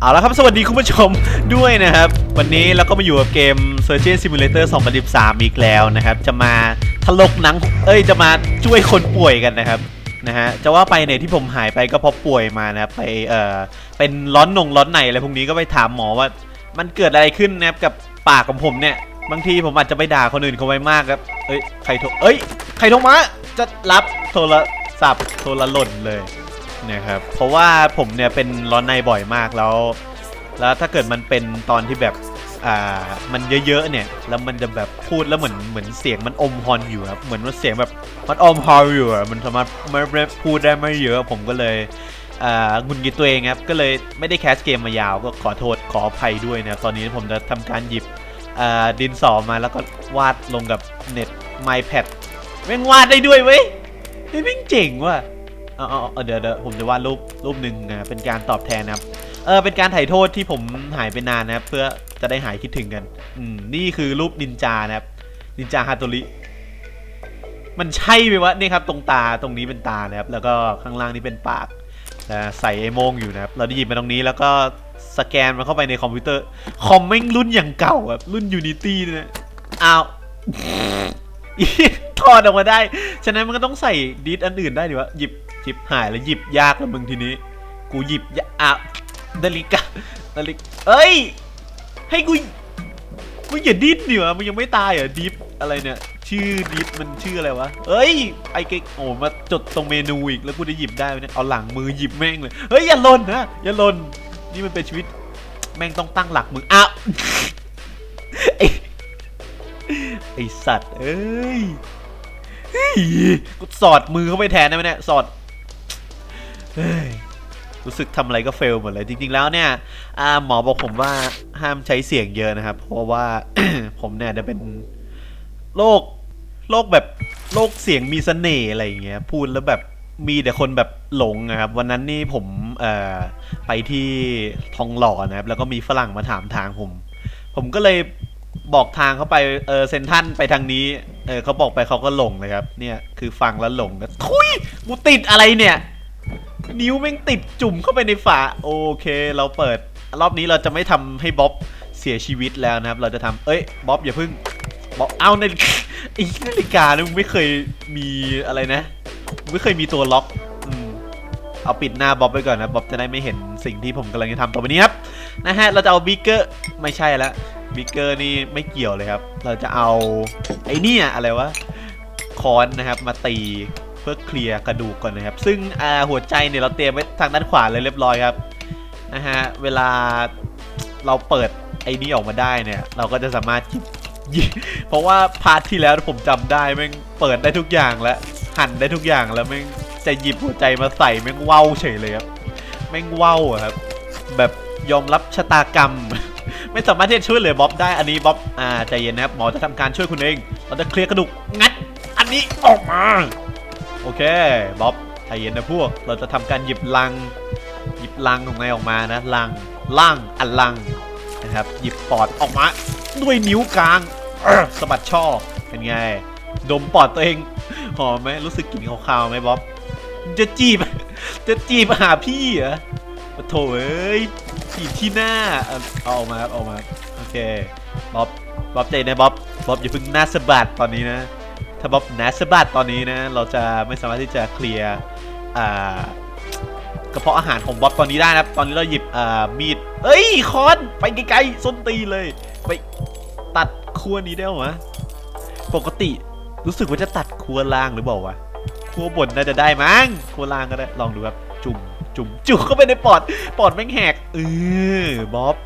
เอาละครับ สวัสดีคุณผู้ชมด้วยนะครับ วันนี้เราก็มาอยู่กับเกม Surgeon Simulator 2013 อีกแล้วนะครับ จะมาถลกหนัง เอ้ย จะมาช่วยคนป่วยกันนะครับ นะฮะ จะว่าไปเนี่ยที่ผมหายไปก็เพราะป่วยมานะครับ ไป เอ่อ เป็นร้อนนงร้อนในอะไรพวกนี้ก็ไปถามหมอว่า มันเกิดอะไรขึ้นนะครับกับปากของผมเนี่ย บางทีผมอาจจะไปด่าคนอื่นเขาไว้มากครับ เอ้ย ใครโทร เอ้ย ใครโทรมา จะรับโทรศัพท์โทรหล่นเลย นะครับเพราะว่าผมเนี่ยเป็นร้อนในบ่อยมากแล้ว แล้วถ้าเกิดมันเป็นตอนที่แบบอ่ามันเยอะๆเนี่ยแล้วมันจะแบบพูดแล้วเหมือนเหมือนเสียงมันอมฮอนอยู่ครับเหมือนว่าเสียงแบบมันอมฮอนอยู่อะมันสามารถไม่พูดได้ไม่เยอะผมก็เลยอ่าหงุนงิดตัวเองครับก็เลยไม่ได้แคสเกมมายาวก็ขอโทษขออภัยด้วยนะตอนนี้ผมจะทำการหยิบอ่าดินสอมาแล้วก็วาดลงกับเน็ตไมแพดแม่งวาดได้ด้วยเว้ยเฮ้ยแม่งเจ๋งว่ะ เอาเอาเอเดี๋ยวเดี๋ยวผมจะวาดรูปรูปหนึ่งนะเป็นการตอบแทนนะครับ เออเป็นการถ่ายโทษที่ผมหายไปนานนะครับ เพื่อจะได้หายคิดถึงกัน อืมนี่คือรูปนินจานะครับ นินจาฮาโตริมันใช่ไหมวะนี่ครับ ตรงตาตรงนี้เป็นตานะครับ แล้วก็ข้างล่างนี่เป็นปากใส่ไอ้โมงอยู่นะครับ เราได้หยิบมาตรงนี้แล้วก็สแกนมันเข้าไปในคอมพิวเตอร์ คอมแม่งรุ่นอย่างเก่าแบบรุ่น Unity เนี่ยอ้าวถอดออกมาได้ ฉะนั้นมันก็ต้องใส่ดิสอันอื่นได้ดิวะ หยิบ หยิบหายแล้วหยิบยากแล้วมึงทีนี้ กูหยิบยากนาฬิกานาฬิกาเอ้ย ให้กูมึงอย่าดิ้นดิวะมึงยังไม่ตายเหรอดิฟอะไรเนี่ย ชื่อดิฟมันชื่ออะไรวะเอ้ยไอเก๊กโอ้มาจดตรงเมนูอีกแล้วกูจะหยิบได้ไหมเนี่ยเอาหลังมือหยิบแม่งเลยเฮ้ยอย่าหล่นนะอย่าหล่นนี่มันเป็นชีวิต แม่งต้องตั้งหลักมืออ้าวไอสัตว์เอ้ยกูสอดมือเข้าไปแทนได้ไหมเนี่ยสอด รู้สึกทำอะไรก็เฟลหมดเลย จริง ๆ แล้วเนี่ยหมอบอกผมว่าห้ามใช้เสียงเยอะนะครับ เพราะว่าผมเนี่ยจะเป็นโรคโรคแบบโรคเสียงมีเสน่ห์อะไรอย่างเงี้ย พูดแล้วแบบมีแต่คนแบบหลงนะครับ วันนั้นนี่ผมไปที่ทองหล่อนะครับ แล้วก็มีฝรั่งมาถามทางผม ผมก็เลยบอกทางเขาไปเออเซนทันไปทางนี้ เออเขาบอกไปเขาก็หลงเลยครับ เนี่ยคือฟังแล้วหลงนะทุยกูติดอะไรเนี่ย นิ้วแม่งติดจุ่มเข้าไปในฝาโอเค เราเปิด รอบนี้เราจะไม่ทำให้บ๊อบเสียชีวิตแล้วนะครับ เราจะทำเอ้ยบ๊อบอย่าพึ่งบ๊อบเอาในไอ้นาฬิกาเนี่ยมึงไม่เคยมีอะไรนะไม่เคยมีตัวล็อกอเอาปิดหน้าบ๊อบไปก่อนนะบ๊อบจะได้ไม่เห็นสิ่งที่ผมกำลังจะทำต่อไปนี้ครับนะฮะเราจะเอาบิ๊กเกอร์ไม่ใช่ละบิ๊กเกอร์นี่ไม่เกี่ยวเลยครับ เราจะเอาไอ้เนี่ยอะไรวะคอนนะครับมาตี เพื่อเคลียร์กระดูกก่อนนะครับ ซึ่งหัวใจเนี่ยเราเตรียมไว้ทางด้านขวาเลยเรียบร้อยครับนะฮะเวลาเราเปิดไอ้นี่ออกมาได้เนี่ย เราก็จะสามารถหยิบเพราะว่าพาร์ทที่แล้วผมจำได้แม่งเปิดได้ทุกอย่างแล้วหั่นได้ทุกอย่างแล้วแม่งจะหยิบหัวใจมาใส่แม่งเว้าเฉยเลยครับแม่งเว้าอะครับ แบบยอมรับชะตากรรม ไม่สามารถที่จะช่วยเหลือบ๊อบได้อันนี้บ๊อบอ่าใจเย็นนะครับหมอจะทำการช่วยคุณเอง เราจะเคลียร์กระดูกงัด อันนี้ออกมา โอเคบ๊อบใจเย็นนะพวก เราจะทำการหยิบลัง หยิบลังของนายออกมานะลังล่างอันลังนะครับ หยิบปอดออกมา ด้วยนิ้วกลางสะบัดช่อเป็นไง ดมปอดตัวเองหอมไหมรู้สึกกลิ่นคาวๆไหมบ๊อบจะจีบ จะจีบหาพี่เหรอโถเอ้ยจีบที่หน้าเอาออกมาครับเอาออกมาโอเคบ๊อบบ๊อบใจนะบ๊อบบ๊อบอย่าเพิ่งหน้าสะบัดตอนนี้นะ ถ้าบ๊อบหน้าสบัดตอนนี้นะ เราจะไม่สามารถที่จะเคลียร์กระเพาะอาหารของบ๊อบตอนนี้ได้นะตอนนี้เราหยิบมีด เอ้ยคอน ไปไกลๆส้นตีเลย ไปตัดขั้วนี้ได้เหรอวะปกติรู้สึกว่าจะตัดขั้วล่างหรือเปล่าวะขั้วบนน่าจะได้มั้งขั้วล่างก็ได้ลองดูครับจุ่มจุ่มจุ่มเข้าไปในปอดปอดแม่งแหกเออบ๊อบ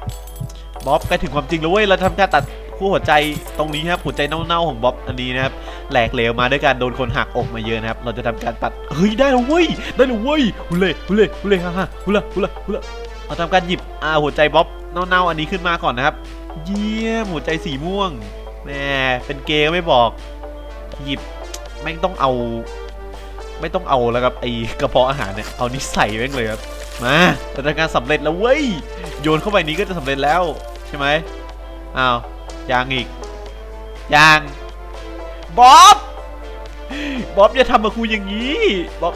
บ๊อบใกล้ถึงความจริงแล้วเว้ยเราทำการตัด คู่หัวใจตรงนี้ครับหัวใจเน่าๆของบ๊อบอันนี้นะครับแหลกเหลวมาด้วยการโดนคนหักอกมาเยอะนะครับ เราจะทำการตัดเฮ้ยได้แล้วเว้ยได้แล้วเว้ยหุเล่หุเล่หุเล่ฮ่าฮ่าหุละหุละหุละเราทำการหยิบอ่าหัวใจบ๊อบเน่าๆอันนี้ขึ้นมาก่อนนะครับ เยี่ยมหัวใจสีม่วงแหมเป็นเกย์ก็ไม่บอก หยิบแม่งต้องเอา ไม่ต้องเอาแล้วครับไอกระเพาะอาหารเนี่ยเอานี้ใส่แม่งเลยครับมาแต่การสำเร็จแล้วเว้ยโยนเข้าไปนี้ก็จะสำเร็จแล้วใช่ไหมอ้าว ยังอีกยังบ๊อบบ๊อบอย่าทำกับครูอย่างนี้บ๊อบ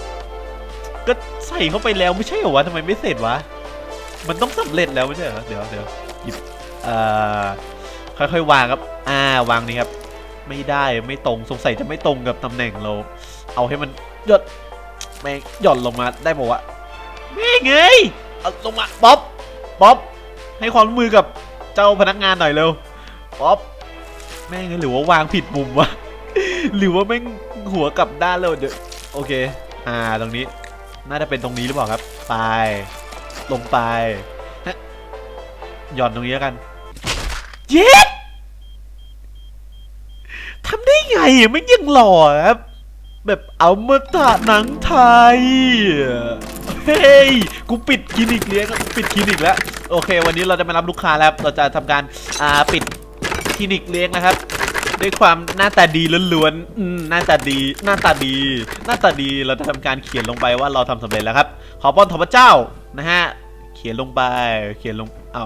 ก็ใส่เข้าไปแล้วไม่ใช่เหรอวะทำไมไม่เสร็จวะมันต้องสำเร็จแล้วไม่ใช่เหรอเดี๋ยวเดี๋ยวหยิบเอ่อค่อยๆวางครับ อ่าวางนี่ครับ ไม่ได้ไม่ตรงสงสัยจะไม่ตรงกับตำแหน่งเรา เอาให้มันหยดแม่งหย่อนลงมาได้บอกว่าแม่งเอ้ยเอาลงมาป๊อปป๊อปให้ความร่วมมือกับเจ้าพนักงานหน่อยเร็ว ป๊อปแม่งหรือว่าวางผิดมุมวะ หรือว่าแม่งหัวกลับด้านแล้วเดี๋ยวโอเค อ่าตรงนี้ น่าจะเป็นตรงนี้หรือเปล่าครับ ไป ลงไปฮะหย่อนตรงนี้แล้วกัน เย็ดทำได้ไงไม่ยังหล่อครับ แบบเอามาตะหนังไทย เฮ้ย กูปิดคลินิกเลี้ยงกูปิดคลินิกแล้ว โอเค วันนี้เราจะมารับลูกค้าแล้ว เราจะทำการ อ่า ปิด คลินิกเลี้ยงนะครับ ด้วยความหน้าตาดีล้วนๆอืมหน้าตาดี หน้าตาดี หน้าตาดีเราจะทำการเขียนลงไปว่าเราทำสำเร็จแล้วครับ ขอป้อนทพเจ้านะฮะเขียนลงไป เขียนลงเอา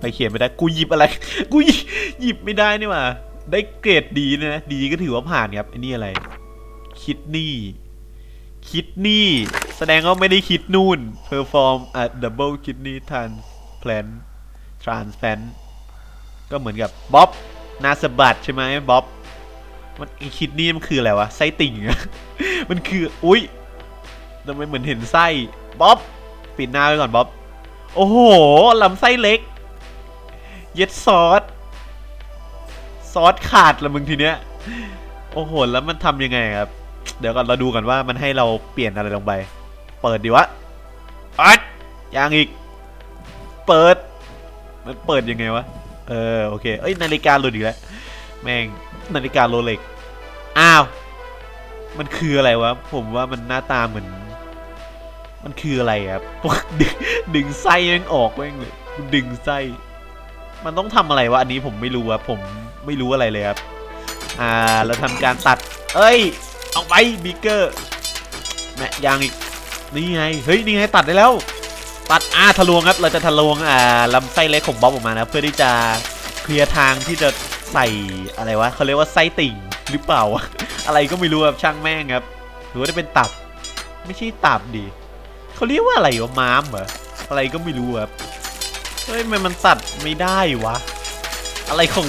ไปเขียนไม่ได้กูหยิบอะไร กูหยิบไม่ได้นี่หว่าได้เกรดดีนะดีก็ถือว่าผ่านครับไอ้นี่อะไร คิดนี่ คิดนี่ แสดงว่าไม่ได้คิดนู่น perform a double kidney transplant transplant ก็เหมือนกับบ๊อบนาสบัดใช่ไหมบ๊อบมันไอคิดนี่มันคืออะไรวะไส้ติ่งอะมันคืออุ้ยทำไมเหมือนเห็นไส้บ๊อบปิดหน้าไว้ก่อนบ๊อบโอ้โหลำไส้เล็ก เย็ดซอสซอสขาดละมึงทีเนี้ยโอ้โหแล้วมันทำยังไงครับ เดี๋ยวก่อนเราดูกันว่ามันให้เราเปลี่ยนอะไรลงไป เปิดดีวะอัดยังอีก เปิด มันเปิดยังไงวะ เออโอเค เอ้ยนาฬิกาหลุดอีกแล้ว แม่งนาฬิกาโรเล็ก อ้าว มันคืออะไรวะ ผมว่ามันหน้าตาเหมือน มันคืออะไรครับดึงดึงไส้แม่งออกแม่งเลย ดึงไส้ มันต้องทำอะไรวะ อันนี้ผมไม่รู้ครับผมไม่รู้อะไรเลยครับ อ่าเราทำการตัด เอ้ย เอาไปบิ๊กเกอร์แม่ยางอีก นี่ไง เฮ้ย นี่ไงตัดได้แล้ว ตัดอาทะลวงครับ เราจะทะลวงอ่าลำไส้เล็กของบ๊อบออกมานะเพื่อที่จะเคลียร์ทางที่จะใส่อะไรวะเขาเรียกว่าไส้ติ่งหรือเปล่า อะไรก็ไม่รู้ครับช่างแม่งครับหรือว่าจะเป็นตับ ไม่ใช่ตับดิเขาเรียกว่าอะไรวะม้ามเหรออะไรก็ไม่รู้ครับเฮ้ยทำไมมันตัดไม่ได้วะ อะไรของ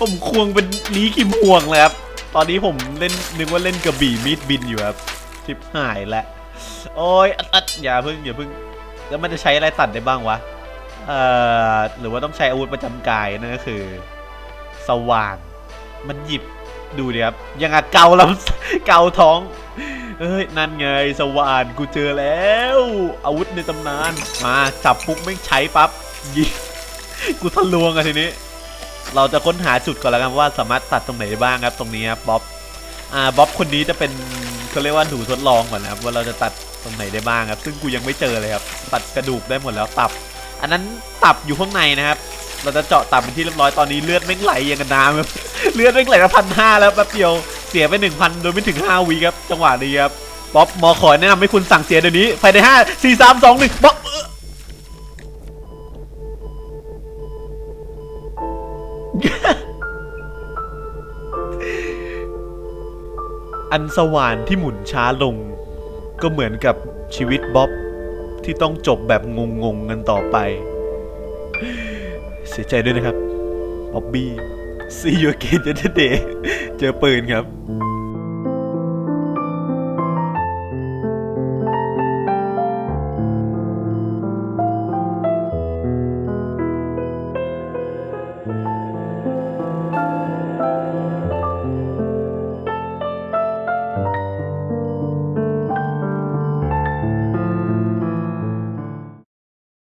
ผมควงเป็นลีกิมพวงเลยครับตอนนี้ผมเล่นนึกว่าเล่นกระบี่มีดบินอยู่ครับชิบหายแล้ว โอ้ยอัดอัดอย่าพิ่งอย่าพิ่งแล้วมันจะใช้อะไรตัดได้บ้างวะ เอ่อ หรือว่าต้องใช้อาวุธประจำกายนั่นก็คือ สว่าน มันหยิบดูดิครับยังอะเกาลำเกาท้องเอ้ยนั่นไงสว่านกูเจอแล้ว อาวุธในตำนานมาจับปุ๊บไม่ใช้ปั๊บยิงกูทะลวงอะทีนี้ เราจะค้นหาจุดก่อนแล้วกันว่าสามารถตัดตรงไหนได้บ้างครับ ตรงนี้ครับบ๊อบ อ่าบ๊อบคนนี้จะเป็นเขาเรียกว่าหนูทดลองก่อนนะครับว่าเราจะตัดตรงไหนได้บ้างครับ ซึ่งกูยังไม่เจอเลยครับ ตัดกระดูกได้หมดแล้วตับ อันนั้นตับอยู่ข้างในนะครับ เราจะเจาะตับเป็นที่เรียบร้อยตอนนี้เลือดไม่ไหลอย่างกับน้ำครับเลือดไม่ไหลละพันห้าแล้วแป๊บเดียวเสียไปหนึ่งพันโดยไม่ถึงห้าวิครับจังหวะนี้ครับบ๊อบหมอขอแนะนำให้คุณสั่งเสียเดี๋ยวนี้ภายในห้าสี่สามสองหนึ่งบ๊อบ อันสว่านที่หมุนช้าลง ก็เหมือนกับชีวิตบ๊อบที่ต้องจบแบบงงๆกันต่อไป เสียใจด้วยนะครับบ๊อบบี้ see you again yesterday เจอปืนครับ